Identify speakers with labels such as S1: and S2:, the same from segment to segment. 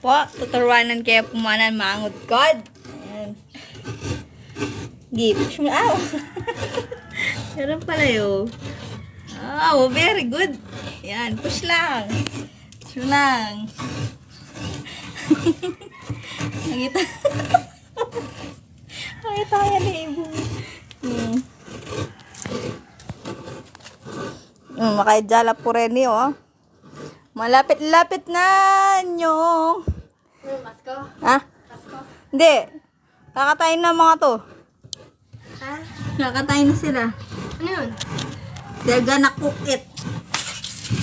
S1: po. Tuturuanan kayo pumanan mangot God. Ayan. Di, push mo. Ow! Meron pala yun. Oh, very good. Yan, push lang. Push lang. Nakita. Nakita kaya ni Ibo. Hmm. Hmm, makaijala po rin eh, oh. Malapit-lapit na nyo.
S2: Pasko?
S1: Ha?
S2: Pasko?
S1: Hindi. Kakatayin na mga to.
S2: Ha?
S1: Kakatayin na sila.
S2: Ano yun?
S1: They're gonna cook it.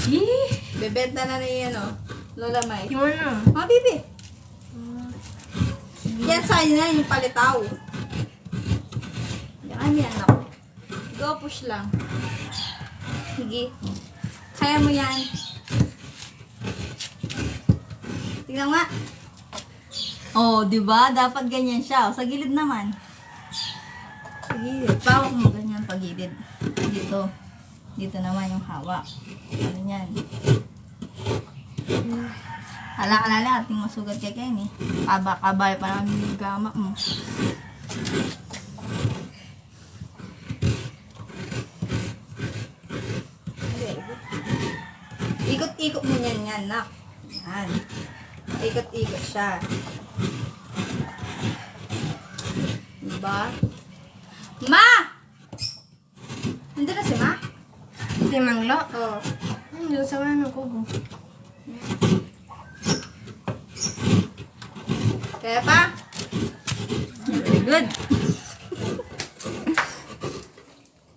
S2: Yee!
S1: Bebenta na ni, ano, Lola May.
S2: Yung ano?
S1: Mga bibi. Yan sa na yung palitaw. Yan yan ako. Go push lang. Sige. Kaya mo yan. Tingnan nga. Oh, di ba? Dapat ganyan siya. Sa gilid naman. Sa gilid. Pawak mo ganyan pagilid. Dito. Dito naman yung hawak. Ano yan? Ala-alala, ating masugat kay Kenny. Kaba-kabay pa naman yung gama mo. Ikot-ikot mo yan yan, nak. Yan. Ikot-ikot siya. Diba? Ma! Nandun na si Ma?
S2: Hindi manglo.
S1: Oo.
S2: Ano sa ano ko?
S1: Kaya pa? Very good.